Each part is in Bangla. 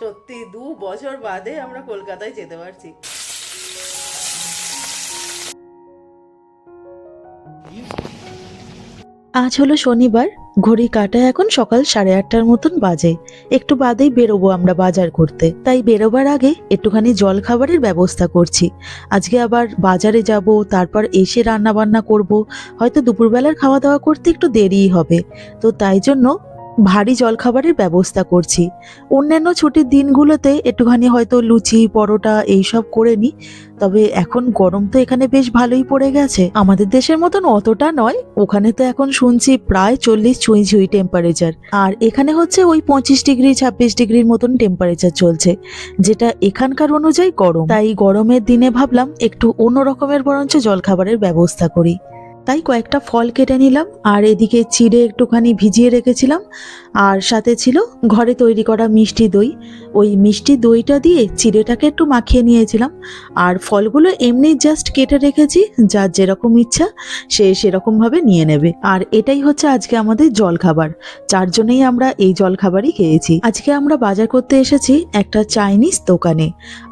সত্যি দু বছর বাদে আমরা কলকাতায় যেতে পারছি। আজ হলো শনিবার, ঘড়ি কাটায় এখন সকাল সাড়ে আটটার মতন বাজে। একটু বাদেই বেরোবো আমরা বাজার করতে। তাই বেরোবার আগে একটুখানি জল খাবারের ব্যবস্থা করছি। আজকে আবার বাজারে যাব, তারপর এসে রান্না বান্না করব। হয়তো দুপুরবেলার খাওয়া দাওয়া করতে একটু দেরিই হবে। তো তাই জন্য ভারী জলখাবারের ব্যবস্থা করছি। অন্যান্য ছুটির দিনগুলোতে একটুখানি হয়তো লুচি, পরোটা এইসব করে নিই তবে এখন গরম তো এখানে বেশ ভালোই পড়ে গেছে। আমাদের দেশের মতন অতটা নয়, ওখানে তো এখন শুনছি প্রায় চল্লিশ ছুঁই ছুঁই টেম্পারেচার আর এখানে হচ্ছে ওই পঁচিশ ডিগ্রি, ছাব্বিশ ডিগ্রির মতন টেম্পারেচার চলছে, যেটা এখানকার অনুযায়ী গরম। তাই গরমের দিনে ভাবলাম একটু অন্য রকমের বরঞ্চ জলখাবারের ব্যবস্থা করি। তাই কয়েকটা ফল কেটে নিলাম, আর এদিকে চিড়ে একটুখানি ভিজিয়ে রেখেছিলাম, আর সাথে ছিল ঘরে তৈরি করা মিষ্টি দই। ওই মিষ্টি দইটা দিয়ে চিড়েটাকে একটু মাখিয়ে নিয়েছিলাম, আর ফলগুলো এমনি জাস্ট কেটে রেখেছি, যার যেরকম ইচ্ছা সে সেরকমভাবে নিয়ে নেবে। আর এটাই হচ্ছে আজকে আমাদের জলখাবার চারজনেই আমরা এই জলখাবারই খেয়েছি। আজকে আমরা বাজার করতে এসেছি একটা চাইনিজ দোকানে,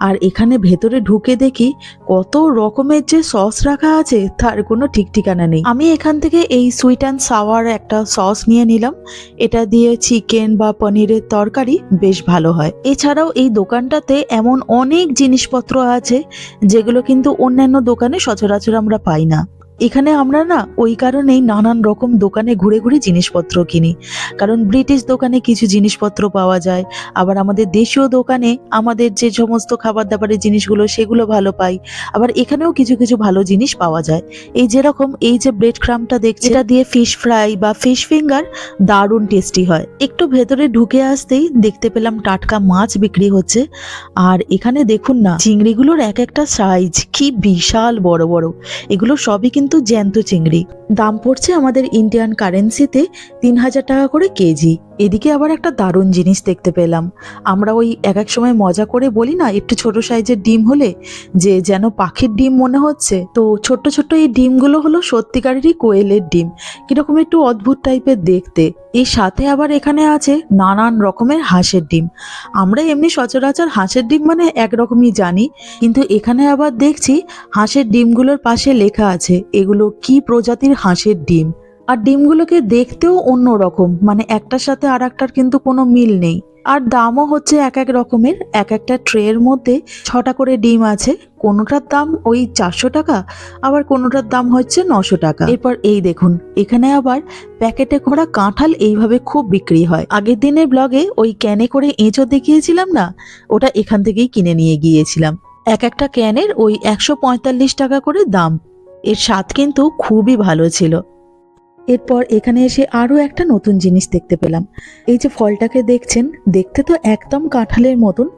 আর এখানে ভেতরে ঢুকে দেখি কত রকমের যে সস রাখা আছে, তার কোনো ঠিক ঠিকানা নেই। আমি এখান থেকে এই সুইট অ্যান্ড সাওয়ার একটা সস নিয়ে নিলাম। এটা দিয়ে চিকেন বা পনিরের তরকারি বেশ ভালো হয়। এছাড়াও এই দোকানটাতে এমন অনেক জিনিসপত্র আছে, যেগুলো কিন্তু অন্যান্য দোকানে সচরাচর আমরা পাই না। এখানে আমরা না ওই কারণেই নানান রকম দোকানে ঘুরে ঘুরে জিনিসপত্র কিনি। কারণ ব্রিটিশ দোকানে কিছু জিনিসপত্র পাওয়া যায়, আবার আমাদের দেশীয় দোকানে আমাদের যে সমস্ত খাবার দাবারের জিনিসগুলো সেগুলো ভালো পাই, আবার এখানেও কিছু কিছু ভালো জিনিস পাওয়া যায়। এই যেরকম এই যে ব্রেড ক্রামটা দেখছি এটা দিয়ে ফিশ ফ্রাই বা ফিশ ফিঙ্গার দারুণ টেস্টি হয়। একটু ভেতরে ঢুকে আসতেই দেখতে পেলাম টাটকা মাছ বিক্রি হচ্ছে। আর এখানে দেখুন না, চিংড়িগুলোর এক একটা সাইজ কি বিশাল বড় বড়। এগুলো সবই কিন্তু জ্যান্ত চিংড়ি। দাম পড়ছে আমাদের ইন্ডিয়ান কারেন্সিতে তিন হাজার টাকা করে কেজি। এদিকে আবার একটা দারুণ জিনিস দেখতে পেলাম। আমরা ওই এক এক সময় মজা করে বলি না, একটু ছোট সাইজের ডিম হলে যে যেন পাখির ডিম মনে হচ্ছে, তো ছোট্ট ছোট্ট এই ডিমগুলো হলো সত্যিকারেরই কোয়েলের ডিম। কীরকম একটু অদ্ভুত টাইপের দেখতে। এর সাথে আবার এখানে আছে নানান রকমের হাঁসের ডিম। আমরা এমনি সচরাচর হাঁসের ডিম মানে একরকমই জানি, কিন্তু এখানে আবার দেখছি হাঁসের ডিমগুলোর পাশে লেখা আছে, এগুলো কি প্রজাতির হাঁসের ডিম? আর ডিমগুলোকে দেখতেও অন্য রকম মানে একটার সাথে আর একটার কিন্তু কোনো মিল নেই। আর দামও হচ্ছে এক এক রকমের, এক একটা ট্রের মধ্যে ছটা করে ডিম আছে, কোনোটার দাম ওই চারশো টাকা, আবার কোনোটার দাম হচ্ছে নশো টাকা। এরপর এই দেখুন, এখানে আবার প্যাকেটে করা কাঁঠাল এইভাবে খুব বিক্রি হয়। আগের দিনের ব্লগে ওই ক্যানে করে এঁচো দেখিয়েছিলাম না? ওটা এখান থেকেই কিনে নিয়ে গিয়েছিলাম। এক একটা ক্যানের ওই একশো পঁয়তাল্লিশ টাকা করে দাম। এর স্বাদ কিন্তু খুবই ভালো ছিল। এরপর এখানে এসে আরও একটা নতুন জিনিস দেখতে পেলাম। এই যে ফলটাকে দেখছেন, দেখতে তো একদম কাঁঠালের মতন,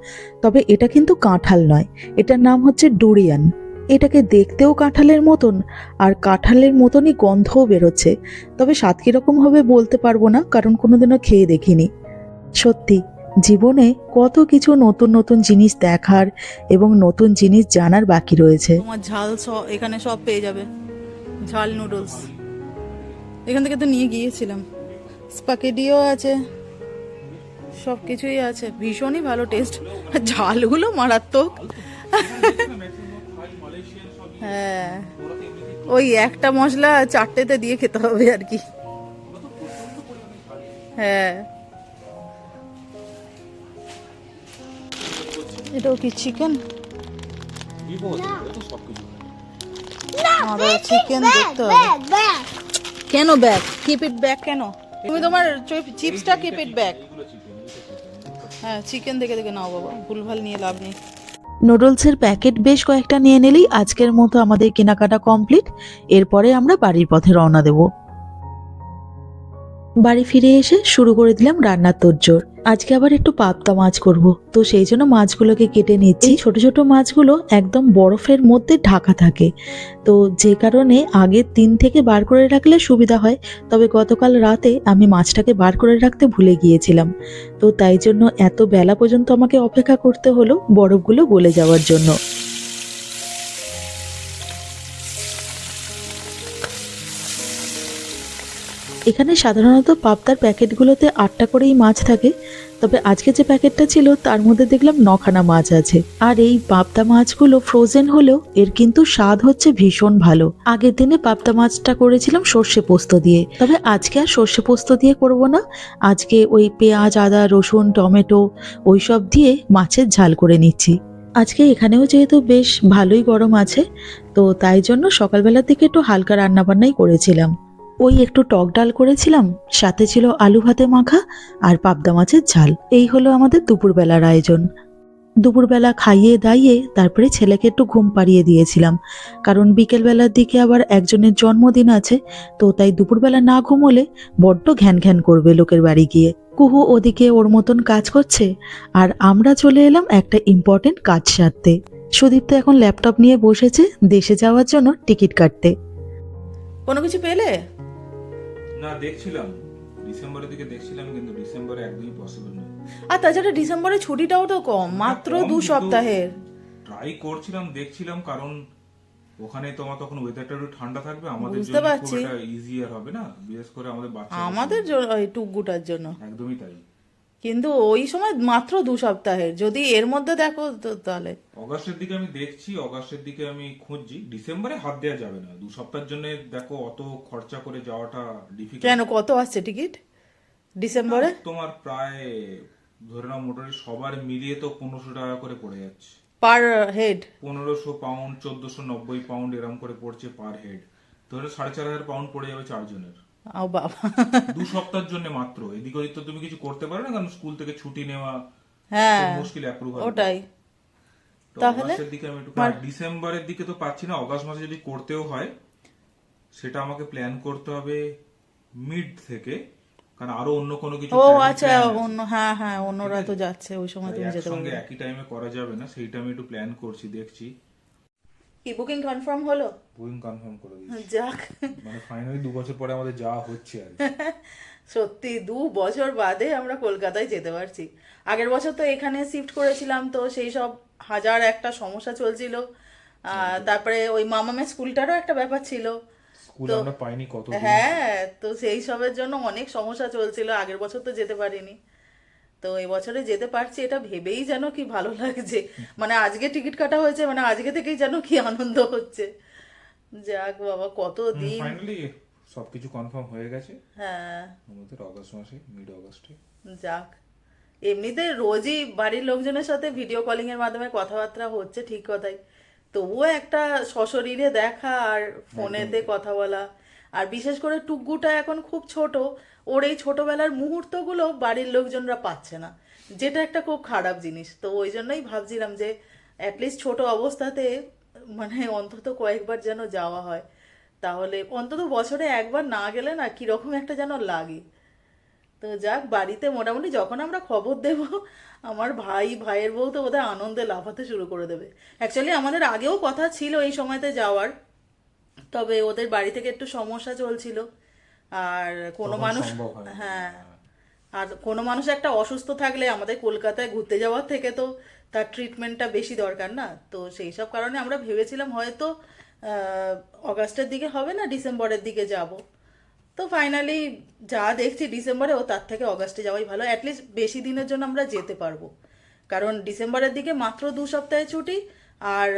তবে এটা কিন্তু কাঁঠাল নয়। এটার নাম হচ্ছে ডুরিয়ান। এটাকে দেখতেও কাঁঠালের মতন, আর কাঁঠালের মতনই গন্ধও বেরোচ্ছে। তবে স্বাদ কীরকম হবে বলতে পারব না, কারণ কোনোদিনও খেয়ে দেখিনি। সত্যি, জীবনে কত কিছু নতুন নতুন জিনিস দেখার এবং নতুন জিনিস জানার বাকি রয়েছে। ঝাল এখানে সব পেয়ে যাবে। ঝাল নুডলস। এখান থেকে তো নিয়ে গিয়েছিলাম। স্পাকেটিও আছে সব কিছুই আছে। ভীষণই ভালো টেস্ট ঝালগুলো মারাত্মক। হ্যাঁ ওই একটা মশলা চারটেতে দিয়ে খেতে হবে আর কি। হ্যাঁ। এটাও কি চিকেন চিকেন দেখতে হবে. কেন ব্যাগ কিপ ইট ব্যাগ কেন? তুমি তোমার চিপসটা কিপ ইট ব্যাগ হ্যাঁ চিকেন দেখে দেখে নাও বাবা ভুলভাল নিয়ে লাভ নেই। নুডলসের প্যাকেট বেশ কয়েকটা নিয়ে নিলেই আজকের মতো আমাদের কেনাকাটা কমপ্লিট এরপরে আমরা বাড়ির পথে রওনা দেব। বাড়ি ফিরে এসে শুরু করে দিলাম রান্নার তোড়জোড়। আজকে আবার একটু পাবদা মাছ করব। তো সেই জন্য মাছগুলোকে কেটে নিচ্ছি। ছোট ছোট মাছগুলো একদম বরফের মধ্যে ঢাকা থাকে। তো যে কারণে আগে তিন থেকে বার করে রাখলে সুবিধা হয়। তবে গতকাল রাতে আমি মাছটাকে বার করে রাখতে ভুলে গিয়েছিলাম। তো তাই জন্য এত বেলা পর্যন্ত আমাকে অপেক্ষা করতে হলো বরফগুলো গলে যাওয়ার জন্য। এখানে সাধারণত পাবদার প্যাকেটগুলোতে আটটা করেই মাছ থাকে। তবে আজকে যে প্যাকেটটা ছিল, তার মধ্যে দেখলাম নখানা মাছ আছে। আর এই পাবদা মাছগুলো ফ্রোজেন হলেও এর কিন্তু স্বাদ হচ্ছে ভীষণ ভালো। আগের দিনে পাবদা মাছটা করেছিলাম সর্ষে পোস্ত দিয়ে। তবে আজকে আর সর্ষে পোস্ত দিয়ে করব না। আজকে ওই পেঁয়াজ, আদা, রসুন, টমেটো ওই সব দিয়ে মাছের ঝাল করে নিচ্ছি। আজকে এখানেও যেহেতু বেশ ভালোই গরম আছে, তো তাই জন্য সকালবেলার দিকে একটু হালকা রান্নাবান্নাই করেছিলাম। ওই একটু টক ডাল করেছিলাম, সাথে ছিল আলু ভাতে মাখা আর পাবদা মাছের ঝাল। এই হলো আমাদের দুপুরবেলার আয়োজন। দুপুরবেলা খাইয়ে দাইয়ে তারপরে ছেলেকে একটু ঘুম পাড়িয়ে দিয়েছিলাম। কারণ বিকেলবেলার দিকে আবার একজনের জন্মদিন আছে, তো তাই দুপুরবেলা না ঘুমোলে বড্ড ঘ্যান ঘ্যান করবে লোকের বাড়ি গিয়ে। কুহু ওদিকে ওর মতন কাজ করছে আর আমরা চলে এলাম একটা ইম্পর্টেন্ট কাজ সারতে। সুদীপ তো এখন ল্যাপটপ নিয়ে বসেছে দেশে যাওয়ার জন্য টিকিট কাটতে। কোনো কিছু পেলে? না দেখছিলাম। ডিসেম্বরের দিকে দেখছিলাম কিন্তু ডিসেম্বরে একদমই পসিবল নয়। আর তাছাড়া ডিসেম্বরে ছুটিটাও তো কম মাত্র দু সপ্তাহের। ট্রাই করছিলাম দেখছিলাম কারণ ওখানে তোমার তখন ওয়েদারটা একটু ঠান্ডা থাকবে আমাদের জন্য খুব। একটা ইজিয়ার হবে না বিশেষ করে আমাদের বাচ্চা আমাদের ওই টুকগুটার জন্য। একদমই তাই। কিন্তু ওই সময় মাত্র দু সপ্তাহের। যদি এর মধ্যে দেখো তো তাহলে। অগাস্টের দিকে আমি দেখছি অগাস্টের দিকে আমি খুঁজছি। ডিসেম্বরে হাত দেওয়া যাবে না। দু সপ্তাহের জন্য দেখো অত খরচা করে যাওয়াটা ডিফিকাল্ট কেন? কত আসছে টিকিট ডিসেম্বরে? তোমার প্রায় ধরে নাও মোটামুটি সবার মিলিয়ে তো পনেরোশো টাকা করে পড়ে যাচ্ছে। Per head? পনেরোশো পাউন্ড চোদ্দশো নব্বই পাউন্ড এরম করে পড়ছে পার হেড। ধরে সাড়ে চার হাজার পাউন্ড পড়ে যাবে চারজনের। ও বাবা। দু সপ্তাহের জন্য মাত্র। এদিক ওদিক তো তুমি কিছু করতে পারো না কারণ স্কুল থেকে ছুটি নেওয়া হ্যাঁ মুশকিল অ্যাপ্রুভ হবে। ওটাই। তাহলে? দিকে আমি একটু ডিসেম্বরের দিকে তো পাচ্ছি না অগাস্ট মাসে যদি করতেও হয় সেটা আমাকে প্ল্যান করতে হবে মিড থেকে কারণ আরও অন্য কোনো কিছু ও আচ্ছা অন্য হ্যাঁ হ্যাঁ অন্যরা তো যাচ্ছে ওই সময় তুমি যেতে পারবে। একই টাইমে করা যাবে না সেইটা আমি একটু প্ল্যান করছি দেখছি। কি বুকিং কনফার্ম হলো? বুকিং কনফার্ম করে দিচ্ছি যাক। মানে ফাইনালি দু বছর পরে আমাদের যাওয়া হচ্ছে আর সত্যি দু বছর বাদে আমরা কলকাতায় যেতে পারছি। আগের বছর তো এখানে শিফট করেছিলাম তো সেই সব হাজার একটা সমস্যা চলছিল। তারপরে ওই মামামের স্কুলটারও একটা ব্যাপার ছিল। স্কুলে আমরা পাইনি কত হ্যাঁ তো সেই সবের জন্য অনেক সমস্যা চলছিল। আগের বছর তো যেতে পারিনি। তো এবছরে যেতে পারছি এটা ভেবেই যেন কি ভালো লাগছে। মানে আজকে টিকিট কাটা হয়েছে মানে আজকে থেকেই যেন কি আনন্দ হচ্ছে। যাক বাবা কত দিন। ফাইনালি সবকিছু কনফার্ম হয়ে গেছে। হ্যাঁ। আমাদের অগস্ট মাসে মিড অগস্টে যাক এমনিতে রোজই বাড়ির লোকজনের সাথে ভিডিও কলিং এর মাধ্যমে কথাবার্তা হচ্ছে ঠিক কথাই। তবুও একটা সশরীরে দেখা আর ফোনেতে কথা বলা। আর বিশেষ করে টুকগুটা এখন খুব ছোট, ওর এই ছোটবেলার মুহূর্তগুলো বাড়ির লোকজনরা পাচ্ছে না। যেটা একটা খুব খারাপ জিনিস। তো ওই জন্যই ভাবছিলাম যে অ্যাটলিস্ট ছোট অবস্থাতে মানে অন্তত কয়েকবার যেন যাওয়া হয়। তাহলে অন্তত বছরে একবার না গেলে না কীরকম একটা যেন লাগে। তো যাক, বাড়িতে মোটামুটি যখন আমরা খবর দেব, আমার ভাই, ভাইয়ের বউ তো বোধহয় আনন্দে লাফাতে শুরু করে দেবে। অ্যাকচুয়ালি আমাদের আগেও কথা ছিল এই সময়তে যাওয়ার। তবে ওদের বাড়ি থেকে একটু সমস্যা চলছিল। আর কোনো মানুষ হ্যাঁ। আর কোনো মানুষ একটা অসুস্থ থাকলে আমাদের কলকাতায় ঘুরতে যাওয়ার থেকে তো তার ট্রিটমেন্টটা বেশি দরকার না। তো সেই সব কারণে আমরা ভেবেছিলাম হয়তো অগাস্টের দিকে হবে না ডিসেম্বরের দিকে যাব। তো ফাইনালি যা দেখছি ডিসেম্বরে ও তার থেকে অগাস্টে যাওয়াই ভালো। অ্যাটলিস্ট বেশি দিনের জন্য আমরা যেতে পারব। কারণ ডিসেম্বরের দিকে মাত্র দু সপ্তাহে ছুটি আর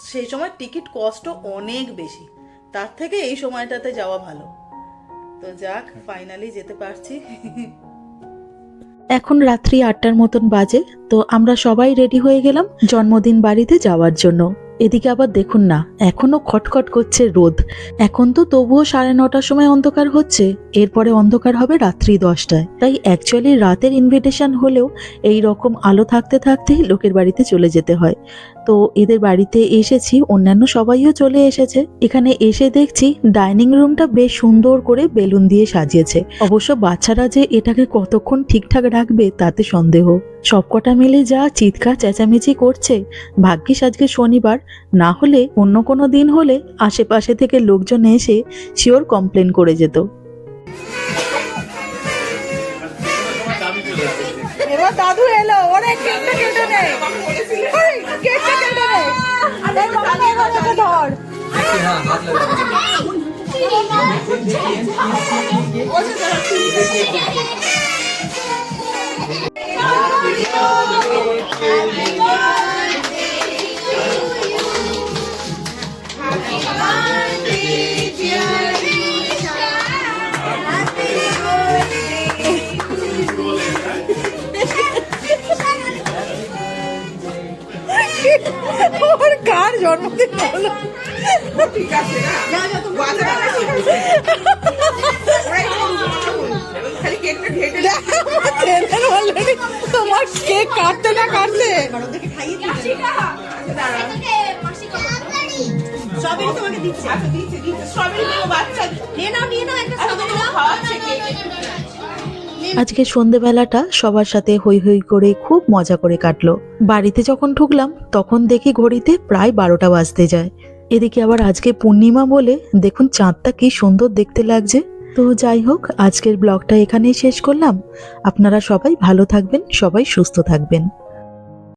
সেই সময় টিকিট কস্টও অনেক বেশি। তার থেকে এই সময়টাতে যাওয়া ভালো। তো যাক ফাইনালি যেতে পারছি। এখন রাত্রি আটটার মতন বাজে তো আমরা সবাই রেডি হয়ে গেলাম জন্মদিন বাড়িতে যাওয়ার জন্য। এদিকে আবার দেখুন না, এখনও খটখট করছে রোদ। এখন তো তবুও সাড়ে নটার সময় অন্ধকার হচ্ছে, এরপরে অন্ধকার হবে রাত্রি দশটায়। তাই অ্যাকচুয়ালি রাতের ইনভিটেশন হলেও এই রকম আলো থাকতে থাকতেই লোকের বাড়িতে চলে যেতে হয়। তো এদের বাড়িতে এসেছি, অন্যান্য সবাইও চলে এসেছে। এখানে এসে দেখছি ডাইনিং রুমটা বেশ সুন্দর করে বেলুন দিয়ে সাজিয়েছে। অবশ্য বাচ্চারা যে এটাকে কতক্ষণ ঠিকঠাক রাখবে তাতে সন্দেহ। সবকটা মিলে যা চিৎকার চেঁচামেচি করছে ভাগ্যিস আজকে শনিবার না হলে অন্য কোনো দিন হলে আশেপাশে থেকে লোকজন এসে শিওর কমপ্লেন করে যেত। দাদু এলো ওরে কেকটা কেটে নে। ওরে, কেকটা কেটে নে। বাবা, ওকে ধর। জন্মদিন হলো? ঠিক আছে না বাজারে বেশি হয়েছে। ওরাই করুক, খালি কেকটা ঘেটে অলরেডি তোমার কেক কাটতে না কাটতে স্ট্রবেরি তোমাকে দিচ্ছে। আচ্ছা দিচ্ছে। দিচ্ছে স্ট্রবেরি বাচ্চা নিয়ে নাও নিয়ে নাও একটা স্ট্রবেরি খাওয়াচ্ছে কেক আজকে সন্ধেবেলাটা সবার সাথে হই হই করে খুব মজা করে কাটলো। বাড়িতে যখন ঢুকলাম, তখন দেখি ঘড়িতে প্রায় বারোটা বাজতে যায়। এদিকে আবার আজকে পূর্ণিমা বলে দেখুন চাঁদটা কি সুন্দর দেখতে লাগছে। তো যাই হোক, আজকের ব্লগটা এখানেই শেষ করলাম। আপনারা সবাই ভালো থাকবেন, সবাই সুস্থ থাকবেন।